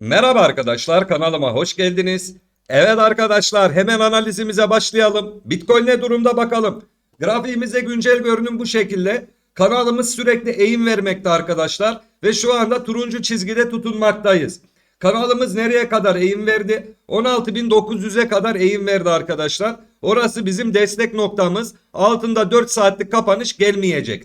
Merhaba arkadaşlar kanalıma hoş geldiniz. Evet arkadaşlar hemen analizimize başlayalım. Bitcoin ne durumda bakalım. Grafiğimize güncel görünüm bu şekilde. Kanalımız sürekli eğim vermekte arkadaşlar. Ve şu anda turuncu çizgide tutunmaktayız. Kanalımız nereye kadar eğim verdi? 16.900'e kadar eğim verdi arkadaşlar. Orası bizim destek noktamız. Altında 4 saatlik kapanış gelmeyecek.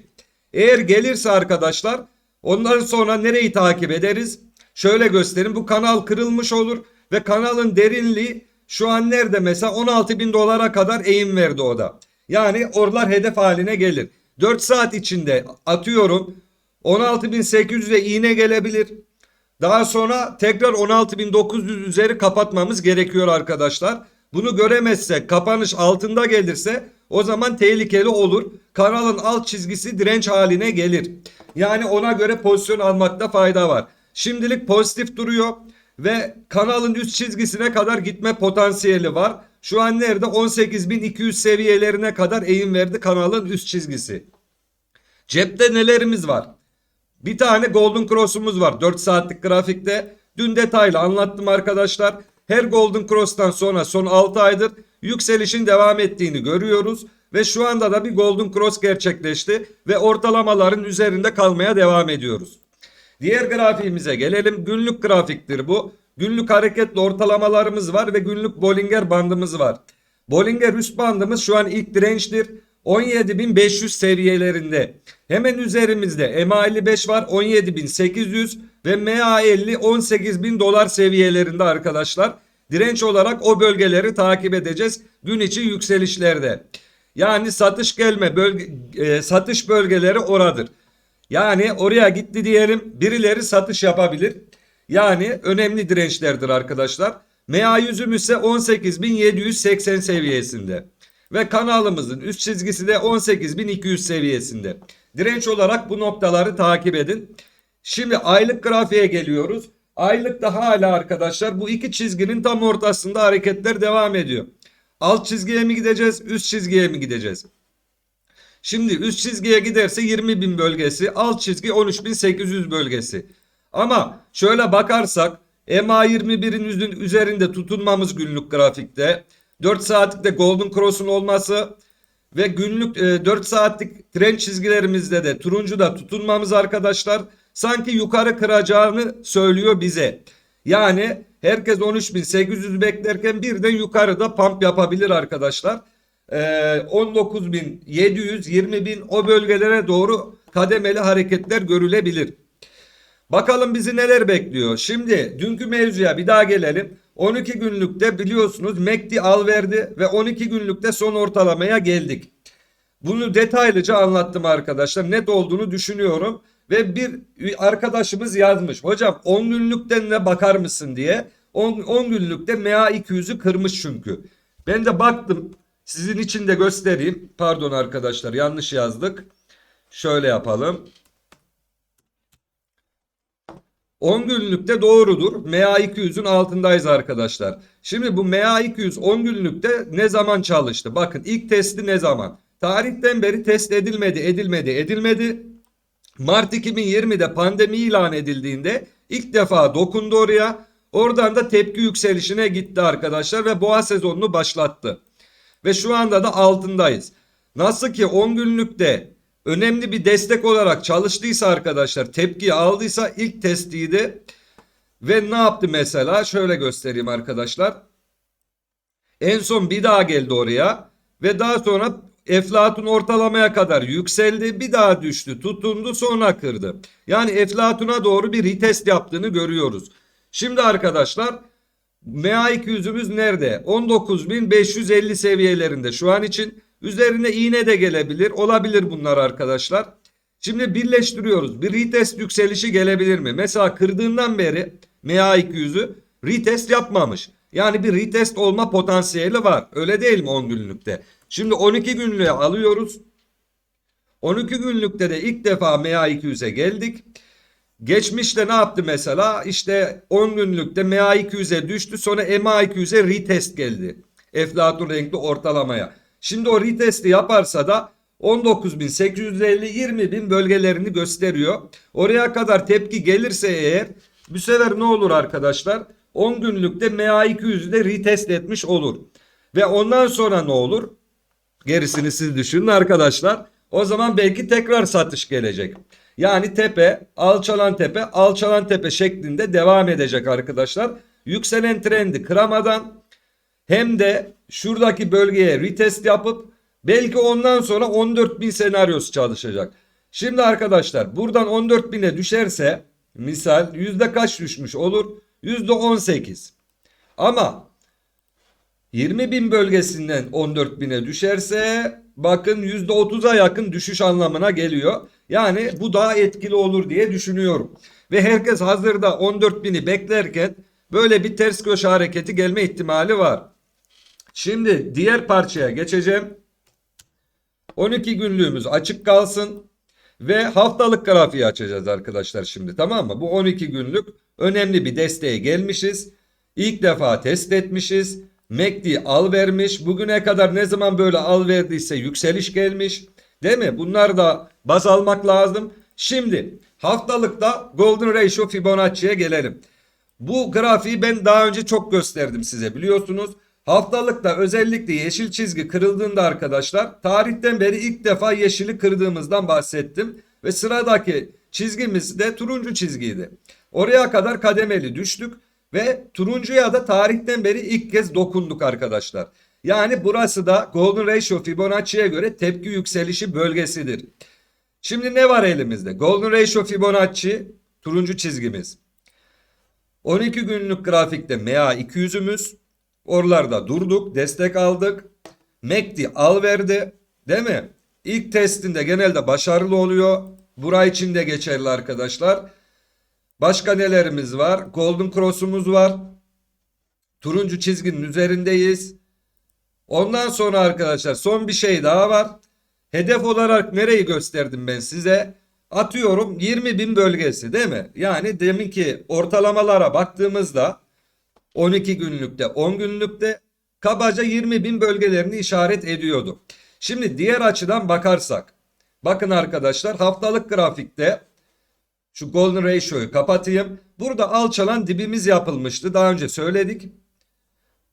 Eğer gelirse arkadaşlar ondan sonra nereyi takip ederiz? Şöyle göstereyim bu kanal kırılmış olur ve kanalın derinliği şu an nerede mesela 16 bin dolara kadar eğim verdi o da. Yani oralar hedef haline gelir. 4 saat içinde atıyorum 16.800'e iğne gelebilir. Daha sonra tekrar 16.900 üzeri kapatmamız gerekiyor arkadaşlar. Bunu göremezsek kapanış altında gelirse o zaman tehlikeli olur. Kanalın alt çizgisi direnç haline gelir. Yani ona göre pozisyon almakta fayda var. Şimdilik pozitif duruyor ve kanalın üst çizgisine kadar gitme potansiyeli var. Şu an nerede? 18.200 seviyelerine kadar eğim verdi kanalın üst çizgisi. Cepte nelerimiz var? Bir tane Golden Cross'umuz var 4 saatlik grafikte. Dün detaylı anlattım arkadaşlar. Her Golden Cross'tan sonra son 6 aydır yükselişin devam ettiğini görüyoruz. Ve şu anda da bir Golden Cross gerçekleşti ve ortalamaların üzerinde kalmaya devam ediyoruz. Diğer grafiğimize gelelim. Günlük grafiktir bu. Günlük hareketli ortalamalarımız var ve günlük Bollinger bandımız var. Bollinger üst bandımız şu an ilk dirençtir. 17.500 seviyelerinde. Hemen üzerimizde MA55 var 17.800 ve MA50 18.000 dolar seviyelerinde arkadaşlar. Direnç olarak o bölgeleri takip edeceğiz gün içi yükselişlerde. Yani satış gelme bölge, e, satış bölgeleri oradır. Yani oraya gitti diyelim birileri satış yapabilir. Yani önemli dirençlerdir arkadaşlar. MA100'üm ise 18.780 seviyesinde. Ve kanalımızın üst çizgisi de 18.200 seviyesinde. Direnç olarak bu noktaları takip edin. Şimdi aylık grafiğe geliyoruz. Aylıkta hala arkadaşlar bu iki çizginin tam ortasında hareketler devam ediyor. Alt çizgiye mi gideceğiz, üst çizgiye mi gideceğiz? Şimdi üst çizgiye giderse 20 bin bölgesi, alt çizgi 13.800 bölgesi. Ama şöyle bakarsak MA21'in üzerinde tutunmamız günlük grafikte. 4 saatlikte Golden Cross'un olması ve günlük e, 4 saatlik tren çizgilerimizde de turuncu da tutunmamız arkadaşlar sanki yukarı kıracağını söylüyor bize. Yani herkes 13.800 beklerken birden yukarıda pump yapabilir arkadaşlar. Ee, 19.700, 20.000 o bölgelere doğru kademeli hareketler görülebilir. Bakalım bizi neler bekliyor. Şimdi dünkü mevzuya bir daha gelelim. 12 günlükte biliyorsunuz MACD al verdi ve 12 günlükte son ortalamaya geldik. Bunu detaylıca anlattım arkadaşlar. Net olduğunu düşünüyorum. Ve bir arkadaşımız yazmış. Hocam 10 günlükten ne bakar mısın diye. 10, 10 günlükte MA 200'ü kırmış çünkü. Ben de baktım. Sizin için de göstereyim. Pardon arkadaşlar yanlış yazdık. Şöyle yapalım. 10 günlükte doğrudur. MA200'ün altındayız arkadaşlar. Şimdi bu MA200 10 günlükte ne zaman çalıştı? Bakın ilk testi ne zaman? Tarihten beri test edilmedi, edilmedi, edilmedi. Mart 2020'de pandemi ilan edildiğinde ilk defa dokundu oraya. Oradan da tepki yükselişine gitti arkadaşlar ve boğa sezonunu başlattı. Ve şu anda da altındayız. Nasıl ki 10 günlükte önemli bir destek olarak çalıştıysa arkadaşlar tepki aldıysa ilk testiydi. Ve ne yaptı mesela? Şöyle göstereyim arkadaşlar. En son bir daha geldi oraya ve daha sonra Eflatun ortalamaya kadar yükseldi bir daha düştü tutundu sonra kırdı. Yani Eflatun'a doğru bir retest yaptığını görüyoruz. Şimdi arkadaşlar MA200'ümüz nerede? 19.550 seviyelerinde şu an için. Üzerine iğne de gelebilir. Olabilir bunlar arkadaşlar. Şimdi birleştiriyoruz. Bir retest yükselişi gelebilir mi? Mesela kırdığından beri MA200'ü retest yapmamış. Yani bir retest olma potansiyeli var. Öyle değil mi 10 günlükte? Şimdi 12 günlüğe alıyoruz. 12 günlükte de ilk defa MA200'e geldik. Geçmişte ne yaptı mesela? İşte 10 günlükte MA200'e düştü sonra MA200'e retest geldi. Eflatun renkli ortalamaya. Şimdi o retesti yaparsa da 19.850 20.000 bölgelerini gösteriyor. Oraya kadar tepki gelirse eğer Bu sefer ne olur arkadaşlar? 10 günlükte MA200'ü de retest etmiş olur. Ve ondan sonra ne olur? Gerisini siz düşünün arkadaşlar. O zaman belki tekrar satış gelecek. Yani tepe, alçalan tepe, alçalan tepe şeklinde devam edecek arkadaşlar. Yükselen trendi kıramadan hem de şuradaki bölgeye retest yapıp belki ondan sonra 14.000 senaryosu çalışacak. Şimdi arkadaşlar buradan 14.000'e düşerse misal yüzde kaç düşmüş olur? Yüzde 18. Ama 20 bin bölgesinden 14 bine düşerse bakın %30'a yakın düşüş anlamına geliyor. Yani bu daha etkili olur diye düşünüyorum. Ve herkes hazırda 14 bini beklerken böyle bir ters köşe hareketi gelme ihtimali var. Şimdi diğer parçaya geçeceğim. 12 günlüğümüz açık kalsın. Ve haftalık grafiği açacağız arkadaşlar şimdi tamam mı? Bu 12 günlük önemli bir desteğe gelmişiz. İlk defa test etmişiz. MACD al vermiş. Bugüne kadar ne zaman böyle al verdiyse yükseliş gelmiş. Değil mi? Bunlar da baz almak lazım. Şimdi haftalıkta Golden Ratio Fibonacci'ye gelelim. Bu grafiği ben daha önce çok gösterdim size biliyorsunuz. Haftalıkta özellikle yeşil çizgi kırıldığında arkadaşlar tarihten beri ilk defa yeşili kırdığımızdan bahsettim. Ve sıradaki çizgimiz de turuncu çizgiydi. Oraya kadar kademeli düştük ve turuncuya da tarihten beri ilk kez dokunduk arkadaşlar. Yani burası da Golden Ratio Fibonacci'ye göre tepki yükselişi bölgesidir. Şimdi ne var elimizde? Golden Ratio Fibonacci turuncu çizgimiz. 12 günlük grafikte MA 200'ümüz. Oralarda durduk, destek aldık. MACD al verdi. Değil mi? İlk testinde genelde başarılı oluyor. Bura için de geçerli arkadaşlar. Başka nelerimiz var? Golden Cross'umuz var. Turuncu çizginin üzerindeyiz. Ondan sonra arkadaşlar son bir şey daha var. Hedef olarak nereyi gösterdim ben size? Atıyorum 20 bin bölgesi değil mi? Yani demin ki ortalamalara baktığımızda 12 günlükte 10 günlükte kabaca 20 bin bölgelerini işaret ediyordu. Şimdi diğer açıdan bakarsak. Bakın arkadaşlar haftalık grafikte şu golden ratio'yu kapatayım. Burada alçalan dibimiz yapılmıştı. Daha önce söyledik.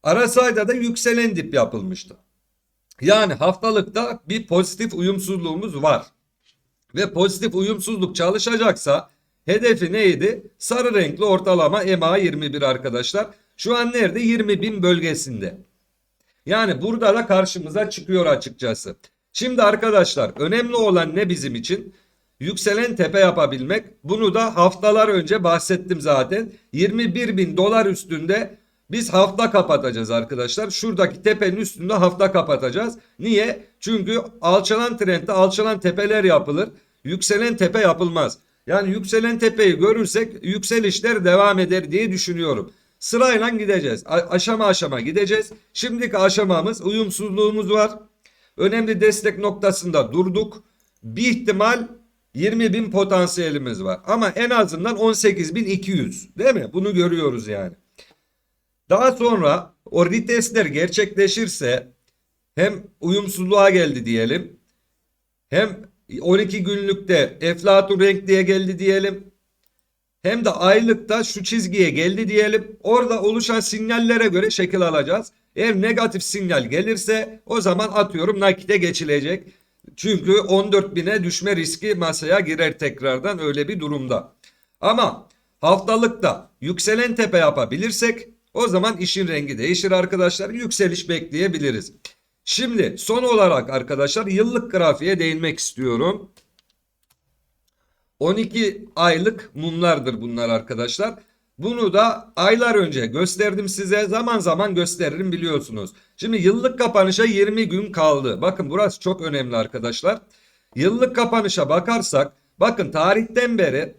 RSI'da da yükselen dip yapılmıştı. Yani haftalıkta bir pozitif uyumsuzluğumuz var. Ve pozitif uyumsuzluk çalışacaksa hedefi neydi? Sarı renkli ortalama EMA 21 arkadaşlar. Şu an nerede? 20 bin bölgesinde. Yani burada da karşımıza çıkıyor açıkçası. Şimdi arkadaşlar önemli olan ne bizim için? Yükselen tepe yapabilmek. Bunu da haftalar önce bahsettim zaten. 21 bin dolar üstünde biz hafta kapatacağız arkadaşlar. Şuradaki tepenin üstünde hafta kapatacağız. Niye? Çünkü alçalan trendde alçalan tepeler yapılır. Yükselen tepe yapılmaz. Yani yükselen tepeyi görürsek yükselişler devam eder diye düşünüyorum. Sırayla gideceğiz. A- aşama aşama gideceğiz. Şimdiki aşamamız uyumsuzluğumuz var. Önemli destek noktasında durduk. Bir ihtimal 20 bin potansiyelimiz var. Ama en azından 18.200 değil mi? Bunu görüyoruz yani. Daha sonra o retestler gerçekleşirse hem uyumsuzluğa geldi diyelim. Hem 12 günlükte eflatun renkliye geldi diyelim. Hem de aylıkta şu çizgiye geldi diyelim. Orada oluşan sinyallere göre şekil alacağız. Eğer negatif sinyal gelirse o zaman atıyorum nakite geçilecek. Çünkü 14 bine düşme riski masaya girer tekrardan öyle bir durumda. Ama haftalıkta yükselen tepe yapabilirsek o zaman işin rengi değişir arkadaşlar. Yükseliş bekleyebiliriz. Şimdi son olarak arkadaşlar yıllık grafiğe değinmek istiyorum. 12 aylık mumlardır bunlar arkadaşlar. Bunu da aylar önce gösterdim size. Zaman zaman gösteririm biliyorsunuz. Şimdi yıllık kapanışa 20 gün kaldı. Bakın burası çok önemli arkadaşlar. Yıllık kapanışa bakarsak bakın tarihten beri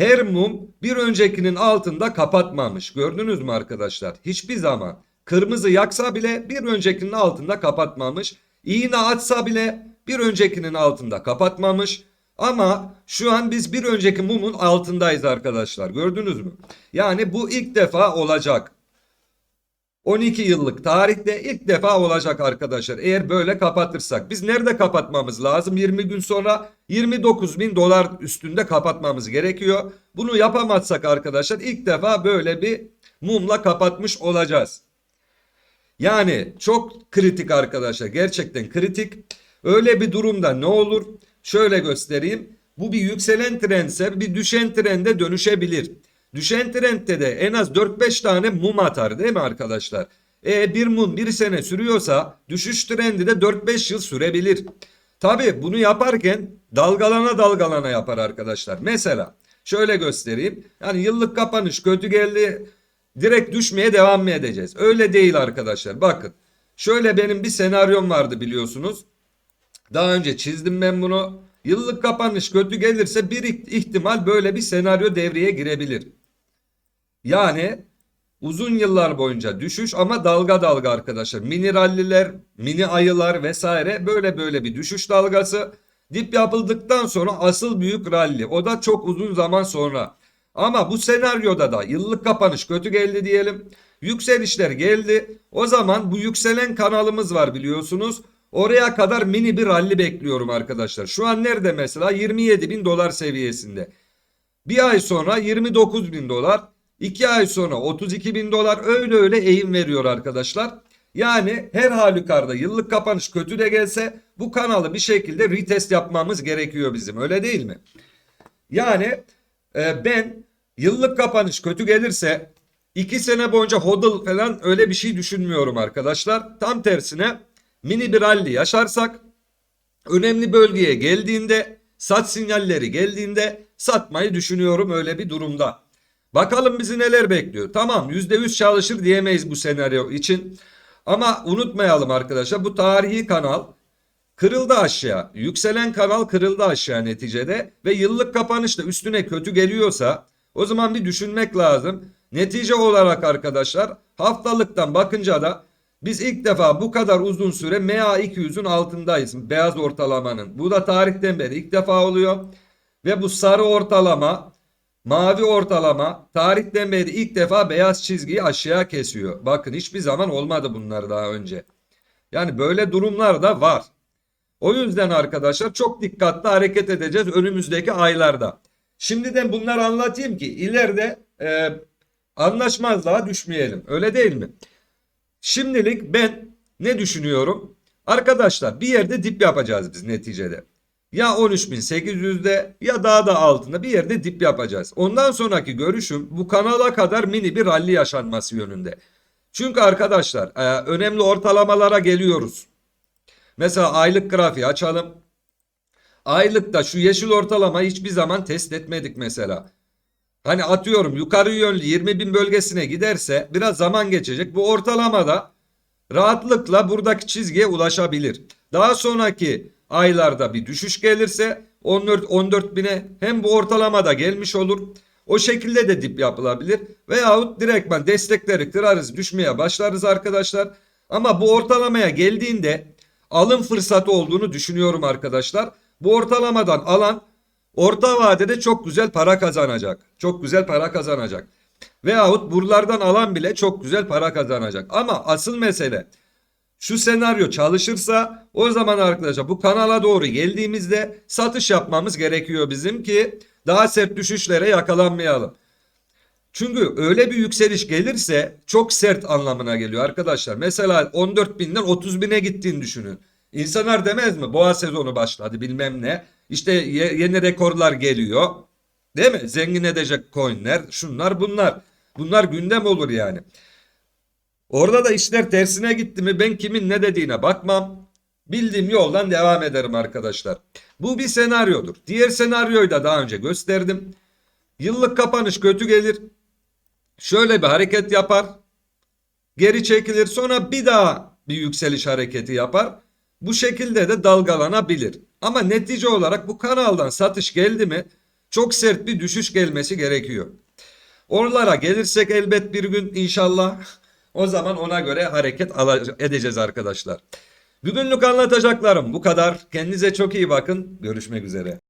her mum bir öncekinin altında kapatmamış. Gördünüz mü arkadaşlar? Hiçbir zaman kırmızı yaksa bile bir öncekinin altında kapatmamış. İğne açsa bile bir öncekinin altında kapatmamış. Ama şu an biz bir önceki mumun altındayız arkadaşlar. Gördünüz mü? Yani bu ilk defa olacak. 12 yıllık tarihte ilk defa olacak arkadaşlar. Eğer böyle kapatırsak. Biz nerede kapatmamız lazım? 20 gün sonra 29 bin dolar üstünde kapatmamız gerekiyor. Bunu yapamazsak arkadaşlar ilk defa böyle bir mumla kapatmış olacağız. Yani çok kritik arkadaşlar. Gerçekten kritik. Öyle bir durumda ne olur? Şöyle göstereyim. Bu bir yükselen trendse bir düşen trende dönüşebilir. Düşen trendde de en az 4-5 tane mum atar değil mi arkadaşlar? E bir mum bir sene sürüyorsa düşüş trendi de 4-5 yıl sürebilir. Tabi bunu yaparken dalgalana dalgalana yapar arkadaşlar. Mesela şöyle göstereyim. Yani yıllık kapanış kötü geldi direkt düşmeye devam mı edeceğiz? Öyle değil arkadaşlar. Bakın şöyle benim bir senaryom vardı biliyorsunuz. Daha önce çizdim ben bunu. Yıllık kapanış kötü gelirse bir ihtimal böyle bir senaryo devreye girebilir. Yani uzun yıllar boyunca düşüş ama dalga dalga arkadaşlar. Mini ralliler, mini ayılar vesaire böyle böyle bir düşüş dalgası. Dip yapıldıktan sonra asıl büyük ralli. O da çok uzun zaman sonra. Ama bu senaryoda da yıllık kapanış kötü geldi diyelim. Yükselişler geldi. O zaman bu yükselen kanalımız var biliyorsunuz. Oraya kadar mini bir ralli bekliyorum arkadaşlar. Şu an nerede mesela? 27 bin dolar seviyesinde. Bir ay sonra 29 bin dolar. 2 ay sonra 32 bin dolar öyle öyle eğim veriyor arkadaşlar. Yani her halükarda yıllık kapanış kötü de gelse bu kanalı bir şekilde retest yapmamız gerekiyor bizim öyle değil mi? Yani e, ben yıllık kapanış kötü gelirse 2 sene boyunca hodl falan öyle bir şey düşünmüyorum arkadaşlar. Tam tersine mini bir rally yaşarsak önemli bölgeye geldiğinde sat sinyalleri geldiğinde satmayı düşünüyorum öyle bir durumda. Bakalım bizi neler bekliyor. Tamam %100 çalışır diyemeyiz bu senaryo için. Ama unutmayalım arkadaşlar bu tarihi kanal kırıldı aşağı. Yükselen kanal kırıldı aşağı neticede ve yıllık kapanışta üstüne kötü geliyorsa o zaman bir düşünmek lazım. Netice olarak arkadaşlar haftalıktan bakınca da biz ilk defa bu kadar uzun süre MA200'ün altındayız. Beyaz ortalamanın. Bu da tarihten beri ilk defa oluyor. Ve bu sarı ortalama, mavi ortalama tarihten beri ilk defa beyaz çizgiyi aşağı kesiyor. Bakın hiçbir zaman olmadı bunlar daha önce. Yani böyle durumlar da var. O yüzden arkadaşlar çok dikkatli hareket edeceğiz önümüzdeki aylarda. Şimdiden bunları anlatayım ki ileride e, anlaşmazlığa düşmeyelim. Öyle değil mi? Şimdilik ben ne düşünüyorum? Arkadaşlar bir yerde dip yapacağız biz neticede. Ya 13.800'de ya daha da altında bir yerde dip yapacağız. Ondan sonraki görüşüm bu kanala kadar mini bir rally yaşanması yönünde. Çünkü arkadaşlar e, önemli ortalamalara geliyoruz. Mesela aylık grafiği açalım. Aylıkta şu yeşil ortalama hiçbir zaman test etmedik mesela. Hani atıyorum yukarı yönlü 20 bin bölgesine giderse biraz zaman geçecek. Bu ortalamada rahatlıkla buradaki çizgiye ulaşabilir. Daha sonraki aylarda bir düşüş gelirse 14, 14 bine hem bu ortalamada gelmiş olur. O şekilde de dip yapılabilir. Veyahut direktman destekleri kırarız düşmeye başlarız arkadaşlar. Ama bu ortalamaya geldiğinde alım fırsatı olduğunu düşünüyorum arkadaşlar. Bu ortalamadan alan orta vadede çok güzel para kazanacak. Çok güzel para kazanacak. Veyahut buralardan alan bile çok güzel para kazanacak. Ama asıl mesele şu senaryo çalışırsa o zaman arkadaşlar bu kanala doğru geldiğimizde satış yapmamız gerekiyor bizim ki daha sert düşüşlere yakalanmayalım. Çünkü öyle bir yükseliş gelirse çok sert anlamına geliyor arkadaşlar. Mesela 14 binden 30 bine gittiğini düşünün. İnsanlar demez mi? Boğa sezonu başladı bilmem ne. İşte ye- yeni rekorlar geliyor. Değil mi? Zengin edecek coinler, şunlar bunlar. Bunlar gündem olur yani. Orada da işler tersine gitti mi ben kimin ne dediğine bakmam. Bildiğim yoldan devam ederim arkadaşlar. Bu bir senaryodur. Diğer senaryoyu da daha önce gösterdim. Yıllık kapanış kötü gelir. Şöyle bir hareket yapar. Geri çekilir sonra bir daha bir yükseliş hareketi yapar. Bu şekilde de dalgalanabilir. Ama netice olarak bu kanaldan satış geldi mi çok sert bir düşüş gelmesi gerekiyor. Oralara gelirsek elbet bir gün inşallah o zaman ona göre hareket edeceğiz arkadaşlar. Bugünlük anlatacaklarım bu kadar. Kendinize çok iyi bakın. Görüşmek üzere.